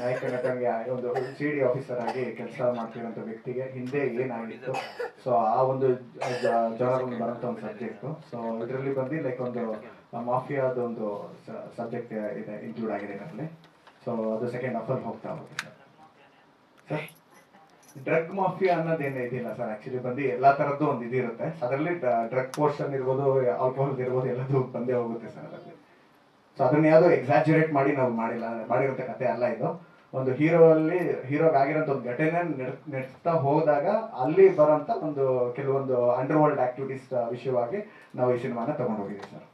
ನಾಯಕ ನಟನ್ಗೆ ಒಂದು C D officer ಆಗಿ ಕೆಲಸ ಮಾಡ್ತಿರೋಂಥ ವ್ಯಕ್ತಿಗೆ ಹಿಂದೆ ಏನಾಗಿತ್ತು? ಸೊ ಆ ಒಂದು ಜನರಲ್ಲಿ ಬರೋಂಥ ಒಂದು ಸಬ್ಜೆಕ್ಟು ಸೊ ಇದರಲ್ಲಿ ಬಂದು ಲೈಕ್ ಒಂದು ಮಾಫಿಯಾದ ಒಂದು ಸಬ್ಜೆಕ್ಟ್ ಇದೆ ಇನ್ಕ್ಲೂಡ್ ಆಗಿದೆ ಇದರಲ್ಲಿ ಸೊ ಅದು ಸೆಕೆಂಡ್ ಅಫರ್ ಹೋಗ್ತಾ ಹೋಗುತ್ತೆ ಸರ್. ಡ್ರಗ್ ಮಾಫಿಯಾ ಅನ್ನೋದೇನು ಇದಿಲ್ಲ ಸರ್? ಆಕ್ಚುಲಿ ಬಂದು ಎಲ್ಲಾ ತರದ್ದು ಒಂದು ಇದಿರುತ್ತೆ. ಅದರಲ್ಲಿ ಡ್ರಗ್ ಪೋರ್ಷನ್ ಇರ್ಬೋದು ಆಲ್ಕೋಹಾಲ್ ಇರ್ಬೋದು ಎಲ್ಲದೂ ಬಂದೇ ಹೋಗುತ್ತೆ ಸರ್ ಅದರಲ್ಲಿ ಸೊ ಅದನ್ನ ಯಾವುದೋ ಎಕ್ಸಾಜುರೇಟ್ ಮಾಡಿ ನಾವು ಮಾಡಿಲ್ಲ. ಮಾಡಿರೋಂಥ ಕತೆ ಅಲ್ಲ ಇದು. ಒಂದು ಹೀರೋ ಅಲ್ಲಿ ಹೀರೋಗ್ ಆಗಿರೋಂಥ ಒಂದು ಘಟನೆ ನಡ್- ನಡೆಸ್ತಾ ಹೋದಾಗ ಅಲ್ಲಿ ಬರೋಂಥ ಒಂದು ಕೆಲವೊಂದು ಅಂಡರ್ ವರ್ಲ್ಡ್ ಆಕ್ಟಿವಿಟೀಸ್ ವಿಷಯವಾಗಿ ನಾವು ಈ ಸಿನಿಮಾನ ತಗೊಂಡು ಹೋಗಿದ್ದೀವಿ ಸರ್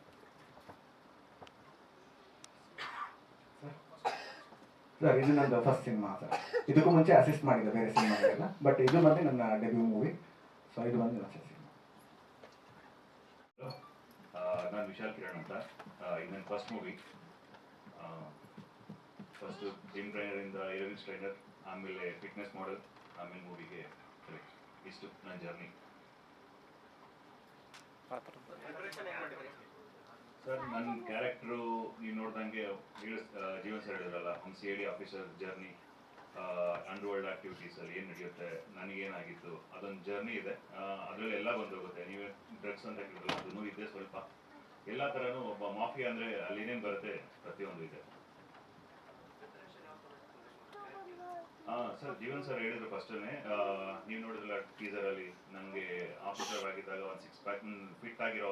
ಸರ್ ಇದು ನಂದು ಫಸ್ಟ್ ಸಿನಿಮಾ ಸರ್ ಇದಕ್ಕೂ ಮುಂಚೆ ಅಸಿಸ್ಟ್ ಮಾಡಿದ್ದೆ ಬೇರೆ ಸಿನಿಮಾಗಳೆಲ್ಲ ಬಟ್ ಇದು ಬಂದು ನನ್ನ ಡೆಬ್ಯೂ ಮೂವಿ ಸೊ ಇದು ಬಂದು ನನ್ನ ನಾನು ವಿಶಾಲ್ ಕಿರಣ್ ಅಂತ ಇದು ನನ್ನ ಫಸ್ಟ್ ಮೂವಿ ಫಸ್ಟ್ ಜಿಮ್ ಟ್ರೈನರಿಂದ ಏರೋಬಿಕ್ಸ್ ಟ್ರೈನರ್ ಆಮೇಲೆ ಫಿಟ್ನೆಸ್ ಮಾಡೆಲ್ ಆಮೇಲೆ ಮೂವಿಗೆ ಇಷ್ಟು ನನ್ನ ಜರ್ನಿ ಸರ್ ನನ್ನ ಕ್ಯಾರೆಕ್ಟ್ರು ನೀವು ನೋಡ್ದಂಗೆ ಆ, ಜೀವನ್ ಸರ್ ಹೇಳಿದ್ರಲ್ಲ ಒಂದು C officer journey underworld activities ಅಲ್ಲಿ ಏನು ನಡೆಯುತ್ತೆ ನನಗೇನಾಗಿತ್ತು ಅದೊಂದು ಜರ್ನಿ ಇದೆ. ಅದರಲ್ಲಿ ಎಲ್ಲ ಬಂದೋಗುತ್ತೆ. ನೀವೇ ಡ್ರಗ್ಸ್ ಅಂತ ಕೇಳಿದ್ರೆ ಅದನ್ನು ಇದೆ ಸ್ವಲ್ಪ ಎಲ್ಲ ಥರನೂ ಒಬ್ಬ ಮಾಫಿಯಾ ಅಂದ್ರೆ ಅಲ್ಲಿ ಏನೇನ್ ಬರುತ್ತೆ ಪ್ರತಿಯೊಂದು ಇದೆ. ಹಾಂ, ಸರ್, ಜೀವನ್ ಸರ್ ಹೇಳಿದ್ರು ಫಸ್ಟೇ ನೀವು ನೋಡಿದ್ರಲ್ಲ ಟೀಸರಲ್ಲಿ ನನಗೆ ಆಫೀಸರ್ ಆಗಿದ್ದಾಗ ಒಂದ್ ಸಿಕ್ಸ್ ಪ್ಯಾಕ್ ಫಿಟ್ ಆಗಿರೋ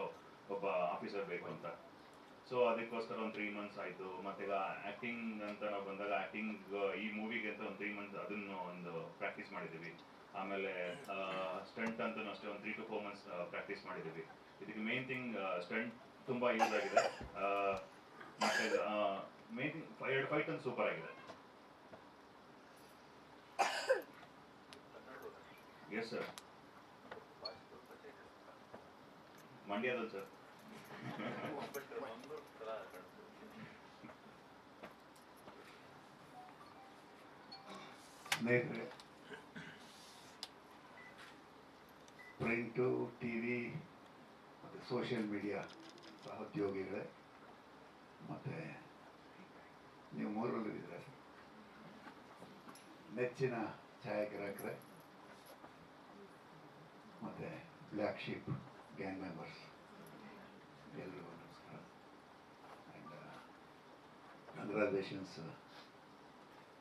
ಒಬ್ಬ ಆಫೀಸರ್ ಬೇಕು ಅಂತ. ಸೊ ಅದಕ್ಕೋಸ್ಕರ ಒಂದು ತ್ರೀ ಮಂತ್ಸ್ ಆಯ್ತು. ಮತ್ತೆ ಈಗ ಆ್ಯಕ್ಟಿಂಗ್ ಅಂತ ನಾವು ಬಂದಾಗ ಆ್ಯಕ್ಟಿಂಗ್ ಈ ಮೂವಿಗೆ ಅಂತ ಒಂದು ತ್ರೀ ಮಂತ್ಸ್ ಅದನ್ನು ಒಂದು ಪ್ರಾಕ್ಟೀಸ್ ಮಾಡಿದ್ದೀವಿ ಆಮೇಲೆ ಸ್ಟಂಟ್ ಅಂತ ಅಷ್ಟೇ, ಒಂದು three to four months practice ಮಾಡಿದ್ದೀವಿ ಇದಕ್ಕೆ ಮೇನ್ ಥಿಂಗ್ ಸ್ಟಂಟ್ ತುಂಬ ಯೂಸ್ ಆಗಿದೆ. ಆ, ಮತ್ತೆ ಮೇನ್ ಥಿಂಗ್ ಎರಡು ಫೈಟ್ ಒಂದು ಸೂಪರ್ ಆಗಿದೆ. ಎಸ್ ಸರ್ ಮಂಡ್ಯದಲ್ಲಿ ಸರ್ ಸ್ನೇಹಿತರೆ ಪ್ರಿಂಟು ಟಿ ವಿ ಮತ್ತು ಸೋಷಿಯಲ್ ಮೀಡಿಯಾ ಸಹೋದ್ಯೋಗಿಗಳೇ, ಮತ್ತು ನೀವು ಮೂರರಲ್ಲಿದ್ದೀರ ನೆಚ್ಚಿನ ಛಾಯಾಗ್ರಾಹಕರೇ, ಮತ್ತು ಬ್ಲ್ಯಾಕ್ ಶೀಪ್ ಗ್ಯಾಂಗ್ ಮೆಂಬರ್ಸ್ ಎಲ್ರಿಗೂ ನಮಸ್ಕಾರ. And congratulations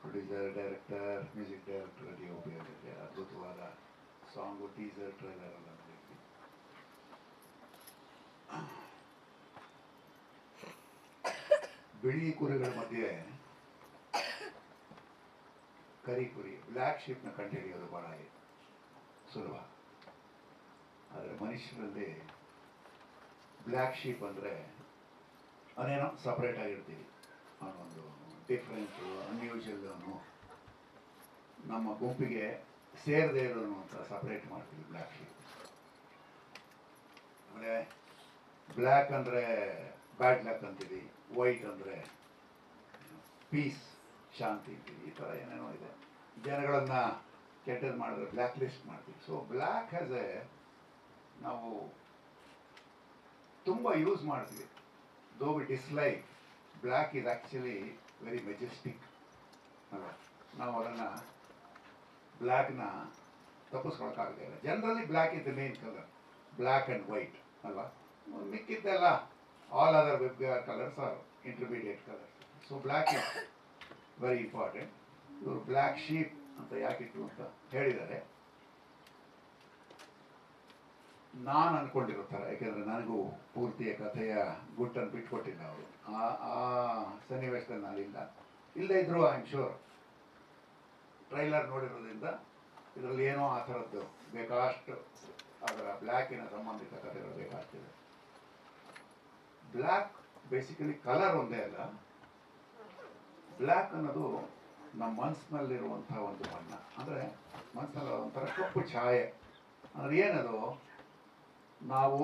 producer director music director D O P ಅದ್ಭುತವಾದ ಸಾಂಗು ಟೀಸರ್ ಟ್ರೈಲರ್ ಎಲ್ಲ ಬಿಳಿ ಕುರಿಗಳ ಮಧ್ಯೆ ಕರಿ ಕುರಿ ಬ್ಲ್ಯಾಕ್ ಶೀಪ್ನ ಕಂಡುಹಿಡಿಯೋದು ಬಹಳ ಸುಲಭ. ಆದರೆ ಮನುಷ್ಯರಲ್ಲಿ ಬ್ಲ್ಯಾಕ್ ಶೀಪ್ ಅಂದರೆ ಅದೇನೋ ಸಪ್ರೇಟ್ ಆಗಿರ್ತೀವಿ. ಅವನೊಂದು ಡಿಫ್ರೆಂಟು ಅನ್ಯೂಶಲ್ ಅವನು ನಮ್ಮ ಗುಂಪಿಗೆ ಸೇರದೇ ಇರೋನು ಅಂತ ಸಪ್ರೇಟ್ ಮಾಡ್ತೀವಿ ಬ್ಲ್ಯಾಕ್ ಶೀಪ್ ಆಮೇಲೆ ಬ್ಲ್ಯಾಕ್ ಅಂದರೆ ಬ್ಯಾಡ್ ಲಕ್ ಅಂತೀವಿ. ವೈಟ್ ಅಂದರೆ ಪೀಸ್, ಶಾಂತಿ ಈ ಥರ ಏನೇನೋ ಇದೆ. ಜನಗಳನ್ನು ಕೆಟ್ಟದ್ದು ಮಾಡಿದ್ರೆ ಬ್ಲ್ಯಾಕ್ ಲಿಸ್ಟ್ ಮಾಡ್ತೀವಿ. ಸೊ ಬ್ಲ್ಯಾಕ್ ಹ್ಯಾಸ್ ಎ ನಾವು ತುಂಬ ಯೂಸ್ ಮಾಡ್ತೀವಿ. Though we dislike black is actually very majestic ಅಲ್ಲ, ನಾವು ಅದನ್ನು ಬ್ಲ್ಯಾಕ್ನ ತಪ್ಪಿಸ್ಕೊಳಕ್ಕಾಗದೇ ಇಲ್ಲ. Generally black is the main colour black and white ಅಲ್ವಾ? ಮಿಕ್ಕಿದ್ದೆಲ್ಲ other web colours are intermediate colours so black is very important ಇವರು ಬ್ಲ್ಯಾಕ್ ಶೀಪ್ ಅಂತ ಯಾಕಿತ್ತು ಅಂತ ಹೇಳಿದ್ದಾರೆ ನಾನು ಅನ್ಕೊಂಡಿರೋ ಥರ ಯಾಕೆಂದರೆ ನನಗೂ ಪೂರ್ತಿಯ ಕಥೆಯ ಗುಟ್ಟನ್ನು ಬಿಟ್ಕೊಟ್ಟಿಲ್ಲ ಅವರು. ಆ ಆ ಸನ್ನಿವೇಶದಲ್ಲಿ ನಾನಿಲ್ಲ ಇಲ್ಲದೇ ಇದ್ರು ಐ ಆಮ್ ಶೂರ್ ಟ್ರೈಲರ್ ನೋಡಿರೋದ್ರಿಂದ ಇದರಲ್ಲಿ ಏನೋ ಆ ಥರದ್ದು ಬೇಕಾಷ್ಟು ಅದರ ಬ್ಲ್ಯಾಕಿನ ಸಂಬಂಧಿತ ಕಥೆಗಳು ಬೇಕಾಗ್ತಿದೆ. ಬ್ಲ್ಯಾಕ್ ಬೇಸಿಕಲಿ ಕಲರ್ ಒಂದೇ ಅಲ್ಲ. ಬ್ಲ್ಯಾಕ್ ಅನ್ನೋದು ನಮ್ಮ ಮನಸ್ಸಿನಲ್ಲಿರುವಂಥ ಒಂದು ಬಣ್ಣ. ಅಂದರೆ ಮನಸ್ಸಿನಲ್ಲಿ ಒಂಥರ ಕಪ್ಪು ಛಾಯೆ. ಅಂದ್ರೆ ಏನದು? ನಾವು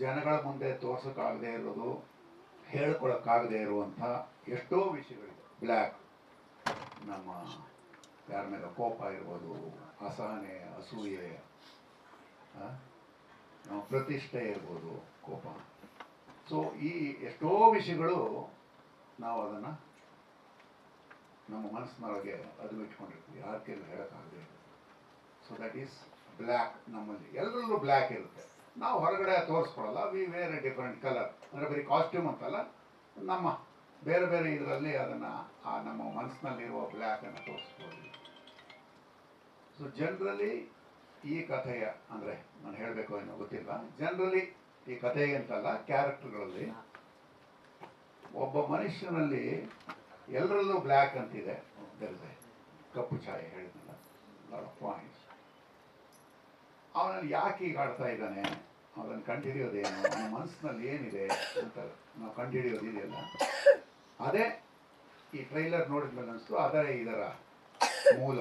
ಜನಗಳ ಮುಂದೆ ತೋರ್ಸೋಕ್ಕಾಗದೇ ಇರೋದು, ಹೇಳ್ಕೊಳಕ್ಕಾಗದೇ ಇರುವಂಥ ಎಷ್ಟೋ ವಿಷಯಗಳಿದೆ ಬ್ಲ್ಯಾಕ್ ನಮ್ಮ ಯಾರ ಮೇಲೆ ಕೋಪ ಇರ್ಬೋದು, ಅಸಹನೆ, ಅಸೂಯೆ ನಮ್ಮ ಪ್ರತಿಷ್ಠೆ ಇರ್ಬೋದು, ಕೋಪ. ಸೊ ಈ ಎಷ್ಟೋ ವಿಷಯಗಳು ನಾವು ಅದನ್ನು ನಮ್ಮ ಮನಸ್ಸಿನೊಳಗೆ ಅದು ಇಟ್ಕೊಂಡಿರ್ತೀವಿ ಯಾರ ಕೈಲಿ ಹೇಳೋಕ್ಕಾಗದೆ ಸೊ ದಟ್ ಈಸ್ ಬ್ಲ್ಯಾಕ್ ನಮ್ಮಲ್ಲಿ. ಎಲ್ಲರಲ್ಲೂ ಬ್ಲ್ಯಾಕ್ ಇರುತ್ತೆ. ನಾವು ಹೊರಗಡೆ ತೋರಿಸ್ಕೊಡಲ್ಲ we wear a different colour ಅಂದರೆ ಬರೀ ಕಾಸ್ಟ್ಯೂಮ್ ಅಂತಲ್ಲ. ನಮ್ಮ ಬೇರೆ ಬೇರೆ ಇದರಲ್ಲಿ ಅದನ್ನು ಆ ನಮ್ಮ ಮನಸ್ಸಿನಲ್ಲಿರುವ ಬ್ಲ್ಯಾಕನ್ನು ತೋರಿಸ್ಬೋದು. ಸೊ ಜನರಲಿ ಈ ಕಥೆಯ, ಅಂದರೆ ನಾನು ಹೇಳಬೇಕು ಏನೋ ಗೊತ್ತಿಲ್ಲ ಜನರಲಿ ಈ ಕಥೆಗೆ ಅಂತಲ್ಲ, ಕ್ಯಾರೆಕ್ಟರ್ಗಳಲ್ಲಿ ಒಬ್ಬ ಮನುಷ್ಯನಲ್ಲಿ ಎಲ್ಲರಲ್ಲೂ ಬ್ಲ್ಯಾಕ್ ಅಂತಿದೆ. ಇದೆ ಕಪ್ಪು ಛಾಯೆ ಹೇಳಿದ್ನಲ್ಲ ಲಾಟ್ ಪಾಯಿಂಟ್ಸ್ ಅವನಲ್ಲಿ ಯಾಕೆ ಈಗ ಆಡ್ತಾ ಇದ್ದಾನೆ? ಅವನನ್ನು ಕಂಡುಹಿಡಿಯೋದೇನು ಅವನ ಮನಸ್ಸಿನಲ್ಲಿ ಏನಿದೆ ಅಂತ ನಾವು ಕಂಡುಹಿಡಿಯೋದಿದೆಯಲ್ಲ ಅದೇ ಈ ಟ್ರೈಲರ್ ನೋಡಿದ ಮೇಲೆ ಅನಿಸ್ತು ಅದೇ ಇದರ ಮೂಲ.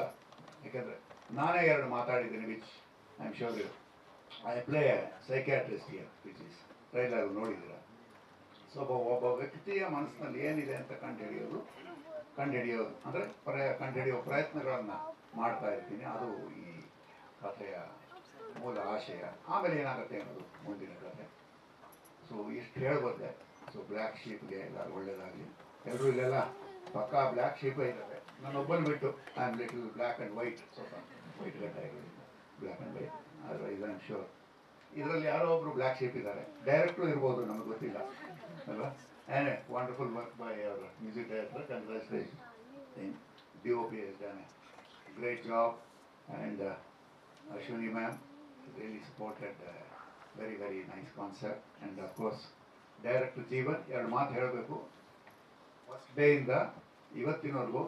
ಯಾಕಂದರೆ ನಾನೇ ಎರಡು ಮಾತಾಡಿದ್ದೀನಿ which I am sure you I play psychiatrist here which is trailer ನೋಡಿದ್ದೀರ? So ಒಬ್ಬ ವ್ಯಕ್ತಿಯ ಮನಸ್ಸಿನಲ್ಲಿ ಏನಿದೆ ಅಂತ ಕಂಡುಹಿಡಿಯೋದು. ಕಂಡುಹಿಡಿಯೋದು ಅಂದರೆ ಪ್ರಯ ಕಂಡುಹಿಡಿಯೋ ಪ್ರಯತ್ನಗಳನ್ನು ಮಾಡ್ತಾ ಇರ್ತೀನಿ. ಅದು ಈ ಕಥೆಯ ಮೂಲ ಆಶಯ. ಆಮೇಲೆ ಏನಾಗುತ್ತೆ ಅನ್ನೋದು ಮುಂದಿನ ಕಥೆ. ಸೊ ಇಷ್ಟು ಹೇಳ್ಬೋದೆ? ಸೊ ಬ್ಲ್ಯಾಕ್ ಶೀಪ್ಗೆ ಎಲ್ಲರೂ ಒಳ್ಳೇದಾಗಲಿ. ಎಲ್ಲರೂ ಇಲ್ಲೆಲ್ಲ ಪಕ್ಕಾ ಬ್ಲ್ಯಾಕ್ ಶೀಪೇ ಇದ್ದಾವೆ ನಾನು ಒಬ್ಬನ ಬಿಟ್ಟು I am little black and white ಸ್ವಲ್ಪ ವೈಟ್ ಇರೋದ್ರಿಂದ ಬ್ಲ್ಯಾಕ್ ಆ್ಯಂಡ್ ವೈಟ್ ಇದರಲ್ಲಿ ಯಾರೋ ಒಬ್ರು ಬ್ಲ್ಯಾಕ್ ಶೀಪ್ ಇದ್ದಾರೆ. ಡೈರೆಕ್ಟ್ರು ಇರ್ಬೋದು ನಮಗೆ ಗೊತ್ತಿಲ್ಲ. ಅಲ್ವಾ? Wonderful work by our music director congratulation D O P S Dane great job and Ashwini ma'am really supported very very nice concept and course director Jeevan ಎರಡು ಮಾತು ಹೇಳಬೇಕು. ಫಸ್ಟ್ ಡೇಯಿಂದ ಇವತ್ತಿನವರೆಗೂ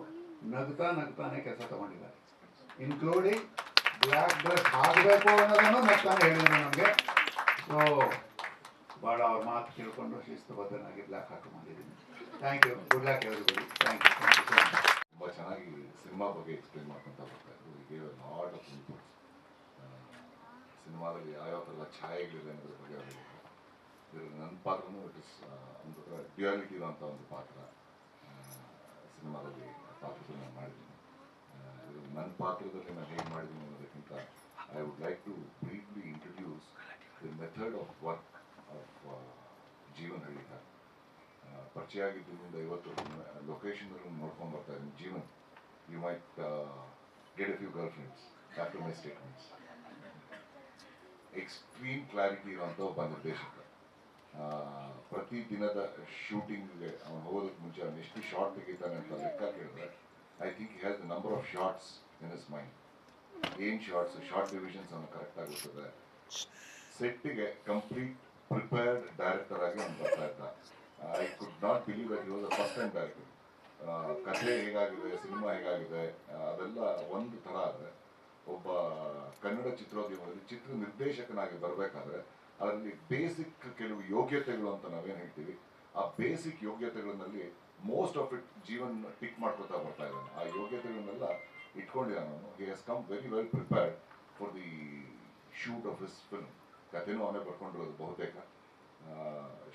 ನಗ್ತಾ ನಗ್ತಾನೆ ಕೆಲಸ ತಗೊಂಡಿದ್ದಾರೆ. ಇನ್ಕ್ಲೂಡಿಂಗ್ ಬ್ಲ್ಯಾಕ್ ಡ್ರೆಸ್ ಆಗಬೇಕು ಅನ್ನೋದನ್ನು ಮತ್ತೆ ಹೇಳಿದ್ರು ನಮಗೆ. ಸೊ ಭಾಳ ಅವ್ರ ಮಾತು ಕೇಳ್ಕೊಂಡು ಶಿಸ್ತುಬದ್ಧನಾಗಿ ಬ್ಲ್ಯಾಕ್ ಹಾಕೊಂಡ್ಬಂದಿದ್ದೀನಿ ಥ್ಯಾಂಕ್ ಯು ಗುಡ್ ಲ್ಯಾಕ್ ಹೇಳಿದ್ರು thank you thank you so much ತುಂಬ ಚೆನ್ನಾಗಿ ಸಿನಿಮಾ ಬಗ್ಗೆ ಎಕ್ಸ್ಪ್ಲೇನ್ ಮಾಡ್ಕೊತಾ ಬರ್ತಾ ಇದ್ರು. ಈಗ ಲಾಟ್ ಆಫ್ ಇನ್ಪುಟ್ಸ್ ಸಿನಿಮಾದಲ್ಲಿ ಯಾವ್ಯಾವ ಥರ ಛಾಯೆಗಳಿದೆ ಅನ್ನೋದ್ರ ಬಗ್ಗೆ ಅವರು ನನ್ನ ಪಾತ್ರನೂ ಇಟ್ ಇಸ್ ಒಂದು ಡ್ಯುಯಾಲಿಟಿ ಅಂತ ಒಂದು ಪಾತ್ರ ಸಿನಿಮಾದಲ್ಲಿ ಪಾತ್ರದಲ್ಲಿ ನಾನು ಮಾಡಿದ್ದೀನಿ. ನನ್ನ ಪಾತ್ರದಲ್ಲಿ ನಾನು ಹೇಗೆ ಮಾಡಿದ್ದೀನಿ ಅನ್ನೋದಕ್ಕಿಂತ I would like to briefly introduce the method of work of Jeevan Hallikar ಪರಿಚಯ ಆಗಿದ್ದರಿಂದ ಇವತ್ತು ಲೊಕೇಶನ್ ನೋಡ್ಕೊಂಡು ಬರ್ತಾ ಇದ್ದೀನಿ. Jeevan you might get a few girlfriends after my statements extreme clarity ಇರುವಂಥ ಒಬ್ಬ ನಿರ್ದೇಶಕ. ಪ್ರತಿ ದಿನದ ಶೂಟಿಂಗ್ಗೆ ಅವನು ಹೋಗೋದಕ್ಕೆ ಮುಂಚೆ ಅವನು ಎಷ್ಟು ಶಾರ್ಟ್ ತೆಗಿತಾನೆ ಅಂತ ಲೆಕ್ಕ ಕೇಳಿದ್ರೆ I think has the number of shots in is mind ಏನು ಶಾರ್ಟ್ಸ್ ಶಾರ್ಟ್ ಡಿವಿಷನ್ಸ್ ಅನ್ನು ಕರೆಕ್ಟ್ ಆಗುತ್ತದೆ. ಸೆಟ್ಟಿಗೆ ಕಂಪ್ಲೀಟ್ ಪ್ರಿಪೇರ್ಡ್ ಡೈರೆಕ್ಟರ್ ಆಗಿ ಅವ್ನು ಬರ್ತಾ ಇದ್ದ. I could not believe that was a first time director ಕಥೆ ಹೇಗಾಗಿದೆ, ಸಿನಿಮಾ ಹೇಗಾಗಿದೆ, ಅದೆಲ್ಲ ಒಂದು ಥರ ಆದರೆ, ಒಬ್ಬ ಕನ್ನಡ ಚಿತ್ರೋದ್ಯಮದಲ್ಲಿ ಚಿತ್ರ ನಿರ್ದೇಶಕನಾಗಿ ಬರಬೇಕಾದ್ರೆ, ಅದರಲ್ಲಿ ಬೇಸಿಕ್ ಕೆಲವು ಯೋಗ್ಯತೆಗಳು ಅಂತ ನಾವೇನು ಹೇಳ್ತೀವಿ, ಆ basic ಯೋಗ್ಯತೆಗಳನ್ನಲ್ಲಿ most of it Jeevan tick ಮಾಡ್ಕೊತಾ ಬರ್ತಾ ಇದ್ದಾನೆ. ಆ ಯೋಗ್ಯತೆಗಳನ್ನೆಲ್ಲ ಇಟ್ಕೊಂಡಿದ್ದಾನೆ ಅವನು he has come very well prepared for the shoot of his film ಕಥೆನೂ ಅವನೇ ಬರ್ಕೊಂಡಿರೋದು ಬಹುತೇಕ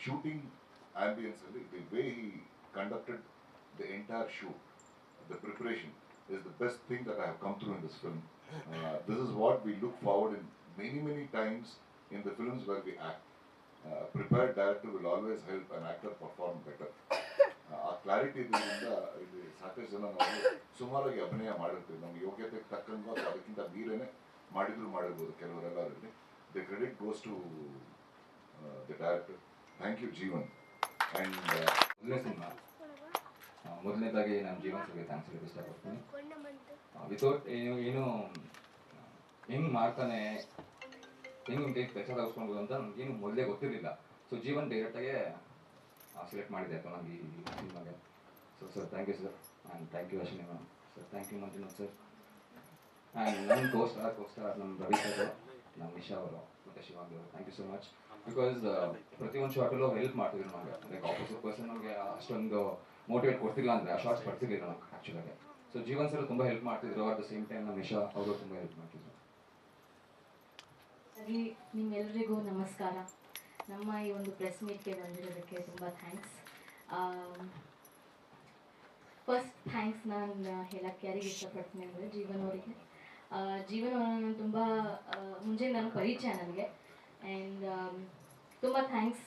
shooting ಆಂಬಿಯನ್ಸಲ್ಲಿ the way he conducted the entire shoot the preparation is the best thing that I have come through in this film. Uh, this is what we look forward in many, many times in the films where we act. Uh, a prepared director will always help an actor perform better. Clarity ಇದ್ರಿಂದ ಇಲ್ಲಿ ಸಾಕಷ್ಟು ಜನ ನಾವು ಸುಮಾರಾಗಿ ಅಭಿನಯ ಮಾಡಿರ್ತೀವಿ ನಮ್ಮ ಯೋಗ್ಯತೆ ತಕ್ಕಂಗೂ ಅದಕ್ಕಿಂತ ಮೀರೇನೆ ಮಾಡಿದ್ರು ಮಾಡಿರ್ಬೋದು ಕೆಲವರೆಲ್ಲ ಅದರಲ್ಲಿ the credit goes to the director thank you Jeevan and ಮೊದಲನೇ ಸಿನಿಮಾ. ಮೊದಲನೇದಾಗಿ ನಾನು ಜೀವನ್ ಸರ್ಗೆ ಥ್ಯಾಂಕ್ಸ್ ಹೇಳಕ್ಕೆ ಇಷ್ಟಪಡ್ತೀನಿ. ವಿತೌಟ್ ಏನು ಏನು, ಹೆಂಗೆ ಮಾಡ್ತಾನೆ ಹೆಂಗೆ ತಗಿಸ್ಕೊಳ್ಬೋದು ಅಂತ ನನಗೇನು ಮೊದಲೇ ಗೊತ್ತಿರಲಿಲ್ಲ. ಸೊ ಜೀವನ್ ಡೈರೆಕ್ಟಾಗೆ ಸೆಲೆಕ್ಟ್ ಮಾಡಿದೆ ಅಥವಾ ನಮಗೆ ಈ ಸಿನಿಮಾಗೆ. So sir thank you sir and thank you Ashwini ma'am sir thank you Manjunath sir and ನನ್ನ ಕೋಸ್ಟಾರ್ ಕೋಸ್ಟಾರ್ ನಮ್ಮ ರವಿ ಸರ್ ನಮ್ಮ ನಿಶಾ ಅವರು, ಮತ್ತು ಶಿವಾಂಗಿ ಅವರು. Thank you so much because ಪ್ರತಿಯೊಂದು ಶಾರ್ಟಲ್ಲೂ ಹೆಲ್ಪ್ ಮಾಡ್ತಿದ್ರು ನಮಗೆ. ಲೈಕ್ ಆಪೋಸಿಟ್ ಪರ್ಸನ್ ನಮಗೆ ಅಷ್ಟೊಂದು ಮೋಟಿವೇಟ್ ಕೊಡ್ತಿಲ್ಲ ಅಂದರೆ ಆ ಶಾರ್ಟ್ಸ್ ಬರ್ತಿರ್ಲಿಲ್ಲ ನಮ್ಗೆ ಆ್ಯಕ್ಚುಲಾಗಿ ಸೊ ಜೀವನ್ ಸರ್ ತುಂಬ ಹೆಲ್ಪ್ ಮಾಡ್ತಿದ್ರು. ಅಟ್ ದ ಸೇಮ್ ಟೈಮ್ ನಮ್ಮ ನಿಶಾ ಅವರು ತುಂಬ ಹೆಲ್ಪ್ ಮಾಡ್ತಿದ್ರು. ಸರಿ ನಿಮ್ಮೆಲ್ಲರಿಗೂ ನಮಸ್ಕಾರ. ನಮ್ಮ ಈ ಒಂದು ಪ್ರೆಸ್ ಮೀಟ್ಗೆ ಬಂದಿರೋದಕ್ಕೆ ತುಂಬ ಥ್ಯಾಂಕ್ಸ್ ಫಸ್ಟ್ ಥ್ಯಾಂಕ್ಸ್ ನಾನು ಹೇಳಕ್ಕೆ ಯಾರಿಗೆ ಇಷ್ಟಪಡ್ತೀನಿ ಅಂದರೆ ಜೀವನ್ ಅವರಿಗೆ. ಜೀವನ್ ತುಂಬ ಮುಂಚೆ ನಾನು ಪರಿಚಯ ನನಗೆ. ಆ್ಯಂಡ್ ತುಂಬ thanks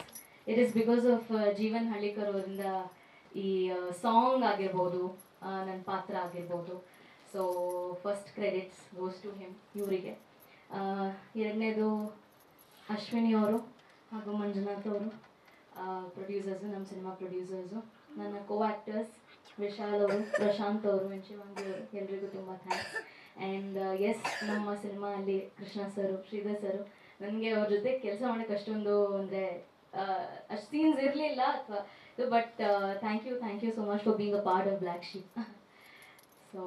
it is because of Jeevan Hallikar ಅವರಿಂದ ಈ ಸಾಂಗ್ ಆಗಿರ್ಬೋದು ನನ್ನ ಪಾತ್ರ ಆಗಿರ್ಬೋದು. So first credits goes to him ಇವರಿಗೆ. ಎರಡನೇದು ಅಶ್ವಿನಿ ಅವರು. ಹಾಗೂ ಮಂಜುನಾಥ್ ಅವರು ಪ್ರೊಡ್ಯೂಸರ್ಸು ನಮ್ಮ ಸಿನಿಮಾ ಪ್ರೊಡ್ಯೂಸರ್ಸು ನನ್ನ ಕೋ ಆ್ಯಕ್ಟರ್ಸ್ ವಿಶಾಲ್ ಅವರು, ಪ್ರಶಾಂತ್ ಅವರು ಆ್ಯಂಡ್ ಶಿವಾಂಗಿ ಅವರು, ಎಲ್ರಿಗೂ ತುಂಬ ಥ್ಯಾಂಕ್ಸ್ ಆ್ಯಂಡ್ ಎಸ್ ನಮ್ಮ ಸಿನಿಮಾ ಅಲ್ಲಿ ಕೃಷ್ಣ ಸರು ಶ್ರೀಧರ್ ಸರು ನನಗೆ ಅವ್ರ ಜೊತೆ ಕೆಲಸ ಮಾಡೋಕ್ಕೆ ಅಷ್ಟೊಂದು ಅಂದರೆ ಅಷ್ಟು ಸೀನ್ಸ್ ಇರಲಿಲ್ಲ, ಅಥವಾ but thank you thank you so much for being a part of black sheep so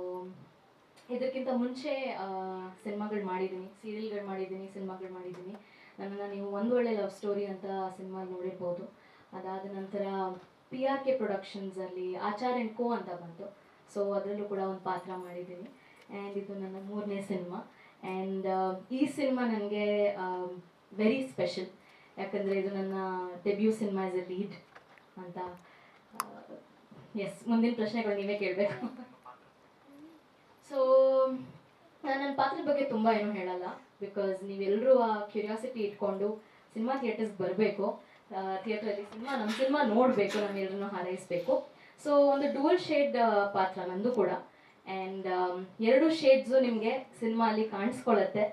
ಇದಕ್ಕಿಂತ ಮುಂಚೆ ಸಿನಿಮಾಗಳು ಮಾಡಿದ್ದೀನಿ ಸೀರಿಯಲ್ಗಳು ಮಾಡಿದ್ದೀನಿ ಸಿನಿಮಾಗಳು ಮಾಡಿದ್ದೀನಿ ನನ್ನನ್ನು ನೀವು ಒಂದು ಒಳ್ಳೆ ಲವ್ ಸ್ಟೋರಿ ಅಂತ ಸಿನಿಮಾ ನೋಡಿರ್ಬೋದು. ಅದಾದ ನಂತರ ಪಿ ಆರ್ ಕೆ ಪ್ರೊಡಕ್ಷನ್ಸಲ್ಲಿ ಆಚಾರ್ ಆ್ಯಂಡ್ ಕೋ ಅಂತ ಬಂತು. ಸೊ ಅದರಲ್ಲೂ ಕೂಡ ಒಂದು ಪಾತ್ರ ಮಾಡಿದ್ದೀನಿ. ಆ್ಯಂಡ್ ಇದು ನನ್ನ ಮೂರನೇ ಸಿನಿಮಾ ಆ್ಯಂಡ್ ಈ ಸಿನಿಮಾ ನನಗೆ ವೆರಿ ಸ್ಪೆಷಲ್ ಯಾಕಂದರೆ ಇದು ನನ್ನ debut cinema is a lead ಅಂತ ಎಸ್ ಮುಂದಿನ ಪ್ರಶ್ನೆಗಳು ನೀವೇ ಕೇಳಬೇಕು. ಸೊ ನಾನು ನನ್ನ ಪಾತ್ರದ ಬಗ್ಗೆ ತುಂಬ ಏನೂ ಹೇಳಲ್ಲ. ಬಿಕಾಸ್ ನೀವೆಲ್ಲರೂ ಆ ಕ್ಯೂರಿಯಾಸಿಟಿ ಇಟ್ಕೊಂಡು ಸಿನಿಮಾ ಥಿಯೇಟರ್ಸ್ ಬರಬೇಕು. ಥಿಯೇಟ್ರಲ್ಲಿ ಸಿನಿಮಾ ನಮ್ಮ ಸಿನಿಮಾ ನೋಡಬೇಕು ನಮ್ಮೆಲ್ಲರನ್ನು ಹಾರೈಸಬೇಕು. ಸೊ ಒಂದು ಡೂಲ್ ಶೇಡ್ ಪಾತ್ರ ನಂದು ಕೂಡ. ಆ್ಯಂಡ್ ಎರಡು ಶೇಡ್ಸು ನಿಮಗೆ ಸಿನಿಮಾಲಿ ಕಾಣಿಸ್ಕೊಳ್ಳುತ್ತೆ.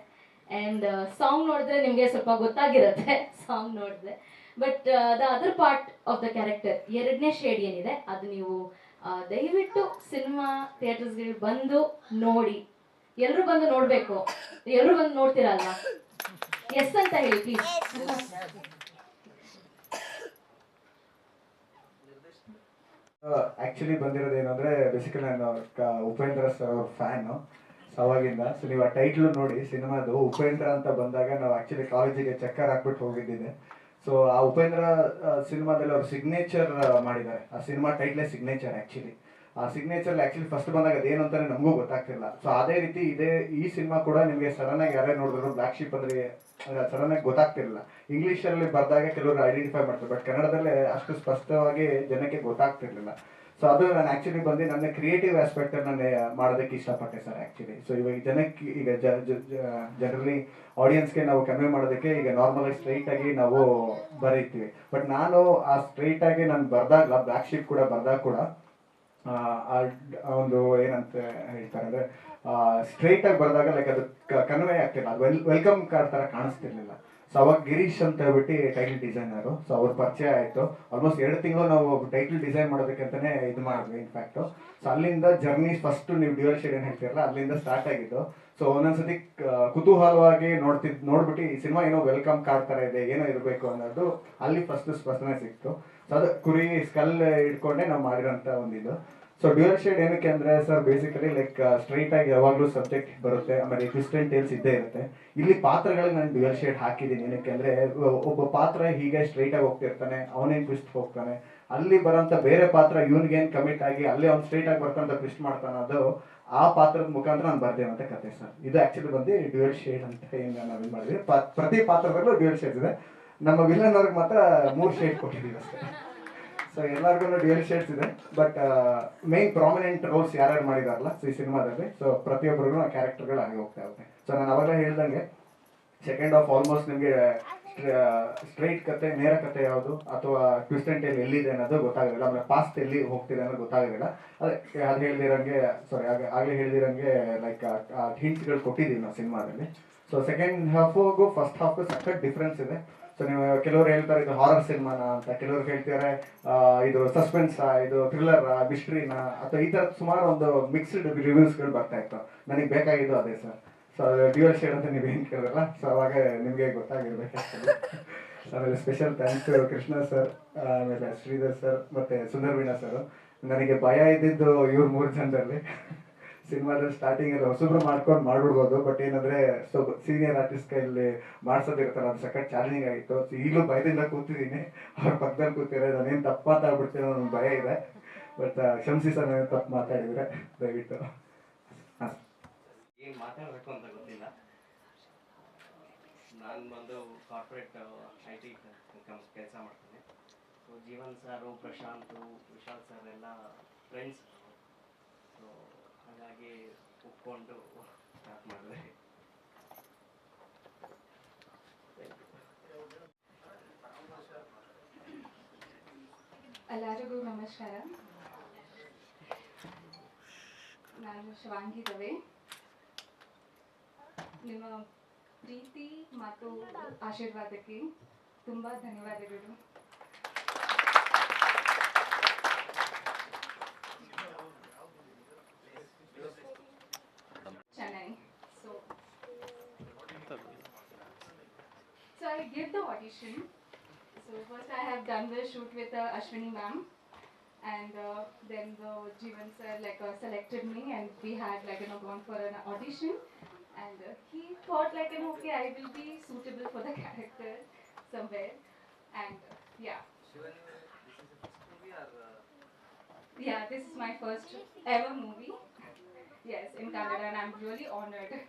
ಆ್ಯಂಡ್ ಸಾಂಗ್ ನೋಡಿದ್ರೆ ನಿಮಗೆ ಸ್ವಲ್ಪ ಗೊತ್ತಾಗಿರುತ್ತೆ ಸಾಂಗ್ ನೋಡಿದ್ರೆ. But the other part of the character ಎರಡನೇ ಶೇಡ್ ಏನಿದೆ, ಅದು ನೀವು ದಯವಿಟ್ಟು ಸಿನಿಮಾ ಥಿಯೇಟರ್ಸ್ಗೆ ಬಂದು ನೋಡಿ. ಎಲ್ಲರೂ ಬಂದು ನೋಡ್ಬೇಕು. ಎಲ್ರು ಬಂದು ನೋಡ್ತೀರಲ್ವಾ ಎಸ್ ಅಂತ ಹೇಳಿ ಪ್ಲೀಸ್ ಆಕ್ಚುಲಿ ಬಂದಿರೋದು ಏನಂದ್ರೆ ಬೇಸಿಕಲಿ ನಾನು ಉಪೇಂದ್ರ ಸರ್ ಅವ್ರ ಫ್ಯಾನು ಅವಾಗಿಂದ. ಸೊ ನೀವು ಆ ಟೈಟ್ಲು ನೋಡಿ, ಸಿನಿಮಾದು ಉಪೇಂದ್ರ ಅಂತ ಬಂದಾಗ ನಾವು ಆಕ್ಚುಲಿ ಕಾಲೇಜಿಗೆ ಚಕ್ಕರ್ ಹಾಕ್ಬಿಟ್ಟು ಹೋಗಿದ್ದೀನಿ. ಸೊ ಆ ಉಪೇಂದ್ರ ಸಿನಿಮಾದಲ್ಲಿ ಅವ್ರ ಸಿಗ್ನೇಚರ್ ಮಾಡಿದ್ದಾರೆ. ಆ ಸಿನಿಮಾ ಟೈಟ್ಲೇ ಸಿಗ್ನೇಚರ್ ಆಕ್ಚುಲಿ ಆ ಸಿಗ್ನೇಚರ್ ಆಕ್ಚುಲಿ ಫಸ್ಟ್ ಬಂದಾಗ ಅದೇನು ಅಂತಾನೆ ನಮಗೂ ಗೊತ್ತಾಗ್ತಿಲ್ಲ. ಸೊ ಅದೇ ರೀತಿ ಇದೇ ಈ ಸಿನಿಮಾ ಕೂಡ ನಿಮಗೆ ಸಡನ್ ಆಗಿ ಯಾರೇ ನೋಡಿದ್ರು ಬ್ಲಾಕ್ ಶೀಪ್ ಅಂದ್ರೆ ಸಡನ್ ಆಗಿ ಗೊತ್ತಾಗ್ತಿರಲಿಲ್ಲ. ಇಂಗ್ಲಿಷ್ ಅಲ್ಲಿ ಬರ್ದಾಗ ಕೆಲವರು ಐಡೆಂಟಿಫೈ ಮಾಡ್ತಾರೆ ಬಟ್ ಕನ್ನಡದಲ್ಲೇ ಅಷ್ಟು ಸ್ಪಷ್ಟವಾಗಿ ಜನಕ್ಕೆ ಗೊತ್ತಾಗ್ತಿರ್ಲಿಲ್ಲ. ಸೊ ಅದು ನಾನು ಆಕ್ಚುಲಿ ಬಂದು ನನ್ನ ಕ್ರಿಯೇಟಿವ್ ಆಸ್ಪೆಕ್ಟ್ ನಾನು ಮಾಡೋದಕ್ಕೆ ಇಷ್ಟಪಟ್ಟೆ ಸರ್ ಆಕ್ಚುಲಿ ಸೊ ಇವಾಗ ಜನಕ್ಕೆ, ಈಗ ಜನರಲಿ ಆಡಿಯನ್ಸ್ಗೆ ನಾವು ಕನ್ವೆ ಮಾಡೋದಕ್ಕೆ ಈಗ ನಾರ್ಮಲ್ ಸ್ಟ್ರೈಟ್ ಆಗಿ ನಾವು ಬರೀತೀವಿ. ಬಟ್ ನಾನು ಆ ಸ್ಟ್ರೈಟ್ ಆಗಿ ನಾನು ಬರ್ದಾಗ ಬ್ಲಾಕ್ ಶೀಟ್ ಕೂಡ ಬರ್ದಾಗ ಕೂಡ ಒಂದು ಏನಂತ ಹೇಳ್ತಾರೆ ಅಂದ್ರೆ ಸ್ಟ್ರೈಟ್ ಆಗಿ ಬರೆದಾಗ ಲೈಕ್ ಅದು ಕನ್ವೆ ಆಗ್ತಿಲ್ಲ. ಅದು ವೆಲ್ ವೆಲ್ಕಮ್ ಕಾರ್ಡ್ ತರ ಕಾಣಿಸ್ತಿರ್ಲಿಲ್ಲ. ಸೊ ಅವಾಗ ಗಿರೀಶ್ ಅಂತ ಹೇಳ್ಬಿಟ್ಟು ಟೈಟಲ್ ಡಿಸೈನರು ಸೊ ಅವ್ರ ಪರಿಚಯ ಆಯ್ತು. ಆಲ್ಮೋಸ್ಟ್ ಎರಡು ತಿಂಗಳು ನಾವು ಟೈಟಲ್ ಡಿಸೈನ್ ಮಾಡೋದಕ್ಕಂತಾನೆ ಇದು ಮಾಡಿದ್ವಿ ಇನ್ಫ್ಯಾಕ್ಟ್ ಸೊ ಅಲ್ಲಿಂದ ಜರ್ನಿ ಫಸ್ಟ್ ನೀವು ಡ್ಯೂಯಲ್ ಶೇಡ್ ಏನು ಹೇಳ್ತೀರಲ್ಲ, ಅಲ್ಲಿಂದ ಸ್ಟಾರ್ಟ್ ಆಗಿದ್ದು. ಸೊ ಒಂದೊಂದ್ಸತಿ ಕುತೂಹಲವಾಗಿ ನೋಡ್ತಿದ್, ನೋಡ್ಬಿಟ್ಟು ಈ ಸಿನಿಮಾ ಏನೋ ವೆಲ್ಕಮ್ ಕಾರ್ಡ್ ಥರ ಇದೆ, ಏನೋ ಇರಬೇಕು ಅನ್ನೋದು ಅಲ್ಲಿ ಫಸ್ಟ್ ಸ್ಪಷ್ಟನೆ ಸಿಕ್ತು. ಸೊ ಅದು ಕುರಿ ಸ್ಕಲ್ ಇಟ್ಕೊಂಡೆ ನಾವು ಮಾಡಿರೋಂಥ ಒಂದಿದು ಸೊ ಡ್ಯೂಯಲ್ ಶೇಡ್ ಏನಕ್ಕೆ ಅಂದ್ರೆ ಸರ್ ಬೇಸಿಕಲಿ ಲೈಕ್ ಸ್ಟ್ರೈಟ್ ಆಗಿ ಯಾವಾಗಲೂ ಸಬ್ಜೆಕ್ಟ್ ಬರುತ್ತೆ, ಆಮೇಲೆ ಡಿಸ್ಟೆಂಟ್ ಟೇಲ್ಸ್ ಇದ್ದೇ ಇರುತ್ತೆ. ಇಲ್ಲಿ ಪಾತ್ರಗಳಿಗೆ ನಾನು ಡ್ಯೂಯಲ್ ಶೇಡ್ ಹಾಕಿದ್ದೀನಿ. ಏನಕ್ಕೆ ಅಂದ್ರೆ ಒಬ್ಬ ಪಾತ್ರ ಹೀಗೆ ಸ್ಟ್ರೈಟ್ ಆಗಿ ಹೋಗ್ತಿರ್ತಾನೆ ಅವನೇನ್ ಟ್ವಿಸ್ಟ್ ಹೋಗ್ತಾನೆ. ಅಲ್ಲಿ ಬರೋಂಥ ಬೇರೆ ಪಾತ್ರ ಇವ್ನಿಗೇನು ಕಮಿಟ್ ಆಗಿ, ಅಲ್ಲೇ ಅವ್ನು ಸ್ಟ್ರೈಟ್ ಆಗಿ ಬರ್ತಾನೆ ಟ್ವಿಸ್ಟ್ ಮಾಡ್ತಾನೆ ಅದು ಆ ಪಾತ್ರದ ಮುಖಾಂತರ ನಾನು ಬರ್ದೇವಂತ ಕತೆ ಸರ್ ಇದು ಆಕ್ಚುಲಿ ಬಂದು ಡ್ಯೂಯಲ್ ಶೇಡ್ ಅಂತ ಏನು ನಾವು ಇದು ಮಾಡಿದ್ವಿ. ಪ್ರತಿ ಪಾತ್ರದಲ್ಲೂ ಡ್ಯೂಯಲ್ ಶೇಡ್ ಇದೆ. ನಮ್ಮ ವಿಲನ್ ಅವ್ರಿಗೆ ಮಾತ್ರ ಮೂರು ಶೇಡ್ ಕೊಟ್ಟಿದ್ದೀವಿ ಅಷ್ಟೇ. ಸೊ ಎಲ್ಲರಿಗೂ ಡಿಯಲ್ ಶೇಡ್ಸ್ ಇದೆ. ಬಟ್ ಮೇನ್ ಪ್ರಾಮಿನೆಂಟ್ ರೋಲ್ಸ್ ಯಾರ್ಯಾರು ಮಾಡಿದಾರಲ್ಲ, ಈ ಸಿನಿಮಾದಲ್ಲಿ ಸೊ ಪ್ರತಿಯೊಬ್ಬರಿಗೂ ಕ್ಯಾರೆಕ್ಟರ್ಗಳು ಹಾಗೆ ಹೋಗ್ತಾ ಇರುತ್ತೆ. ಸೊ ನಾನು ಅವಾಗಲೇ ಹೇಳ್ದಂಗೆ ಸೆಕೆಂಡ್ ಆಫ್ ಆಲ್ಮೋಸ್ಟ್ ನಿಮಗೆ ಸ್ಟ್ರೈಟ್ ಕತೆ, ನೇರ ಕತೆ ಯಾವುದು, ಅಥವಾ ಟ್ವಿಸ್ಟ್ ಎಲ್ಲಿ ಎಲ್ಲಿದೆ ಅನ್ನೋದು ಗೊತ್ತಾಗೋದಿಲ್ಲ. ಆಮೇಲೆ ಪಾಸ್ಟ್ ಎಲ್ಲಿ ಹೋಗ್ತಿದೆ ಅನ್ನೋದು ಗೊತ್ತಾಗೋದಿಲ್ಲ. ಅದೇ, ಅದು ಹೇಳ್ದಿರಂಗೆ ಸಾರಿ ಆಗಲೇ ಹೇಳ್ದಿರಂಗೆ ಲೈಕ್ ಹಿಂಟ್ಸ್ಗಳು ಕೊಟ್ಟಿದ್ದೀವಿ ನಾವು ಸಿನಿಮಾದಲ್ಲಿ. ಸೊ ಸೆಕೆಂಡ್ ಹಾಫ್ಗೂ ಫಸ್ಟ್ ಹಾಫ್ಗೂ ಸಖತ್ ಡಿಫ್ರೆನ್ಸ್ ಇದೆ. ಸೊ ನೀವು ಕೆಲವರು ಹೇಳ್ತಾರೆ ಇದು ಹಾರರ್ ಸಿನಿಮಾನ ಅಂತ ಕೆಲವರು ಹೇಳ್ತಾರೆ ಇದು ಸಸ್ಪೆನ್ಸ್ ಇದು ಥ್ರಿಲ್ಲರ್ ಮಿಸ್ಟ್ರಿನ ಅಥವಾ ಈ ಥರದ ಸುಮಾರು ಒಂದು ಮಿಕ್ಸ್ಡ್ ರಿವ್ಯೂಸ್ಗಳು ಬರ್ತಾ ಇತ್ತು. ನನಗೆ ಬೇಕಾಗಿದ್ದು ಅದೇ ಸರ್ ಸೊ ಡ್ಯೂಯಲ್ ಶೇಡ್ ಅಂತ ನೀವು ನೀವೇನು ಕೇಳಿದ್ರಲ್ಲ ಸೊ ಅವಾಗ ನಿಮಗೆ ಗೊತ್ತಾಗಿರ್ಬೇಕಾಗ್ತದೆ. ಆಮೇಲೆ ಸ್ಪೆಷಲ್ ಥ್ಯಾಂಕ್ಸ್ ಕೃಷ್ಣ ಸರ್ ಆಮೇಲೆ ಶ್ರೀಧರ್ ಸರ್ ಮತ್ತೆ ಸುಂದರ್ವೀಣ ಸರ್ ನನಗೆ ಭಯ ಇದ್ದಿದ್ದು ಇವ್ರ ಮೂರು ಜನರಲ್ಲಿ. ಸಿನಿಮಾದಲ್ಲಿ ಸ್ಟಾರ್ಟಿಂಗ್ ಅಲ್ಲಿ ಹೊಸಬ್ರು ಮಾಡ್ಕೊಂಡು ಮಾಡ್ಬಿಡ್ಬೋದು ಬಟ್ ಏನಂದ್ರೆ ಸ್ವಲ್ಪ ಸೀನಿಯರ್ ಆರ್ಟಿಸ್ಟ್ ಕೈಯಲ್ಲಿ ಮಾಡ್ಸೋದಿರ್ತಾರ ಅದು ಸಖತ್ ಚಾಲೆಂಜಿಂಗ್ ಆಗಿತ್ತು. ಈಗಲೂ ಭಯದಿಂದ ಕೂತಿದ್ದೀನಿ. ಅವ್ರ ಪಕ್ಕದಲ್ಲಿ ಕೂತಿದ್ರೆ ನಾನೇನು ತಪ್ಪು ಮಾತಾಡ್ಬಿಡ್ತೀನಿ ಅನ್ನೋ ಭಯ ಇದೆ. ಬಟ್ ಕ್ಷಮಿಸಿ ಸರ್ ನಾನು ತಪ್ಪು ಮಾತಾಡಿದ್ರೆ, ದಯವಿಟ್ಟು. ಏನು ಮಾತಾಡಬೇಕು ಅಂತ ಗೊತ್ತಿಲ್ಲ. ನಾನು ಬಂದು ಕಾರ್ಪೊರೇಟ್ ಐ ಟಿ ಕೆಲಸ ಮಾಡ್ತೀನಿ. So Jeevan sir, Prashanth, Vishal sir ಎಲ್ಲ ಫ್ರೆಂಡ್ಸ್ ಸೊ ಹಾಗಾಗಿ ಒಪ್ಕೊಂಡು ಸ್ಟಾರ್ಟ್ ಮಾಡಿದೆ. ಎಲ್ಲರಿಗೂ ನಮಸ್ಕಾರ. ನಾನು ಶಿವಾಂಗಿ ರವೆ. ನಿಮ್ಮ ಪ್ರೀತಿ ಮತ್ತು ಆಶೀರ್ವಾದಕ್ಕೆ ತುಂಬ ಧನ್ಯವಾದಗಳು. So I give the audition. So first I have done the shoot with uh, Ashwini ma'am, and uh, then the Jeevan sir like uh, selected me, and we had like you know gone for an audition, and uh, he thought like you know okay I will be suitable for the character somewhere, and uh, yeah. Yeah, this is my first ever movie. Yes, in Kannada, and I'm really honored.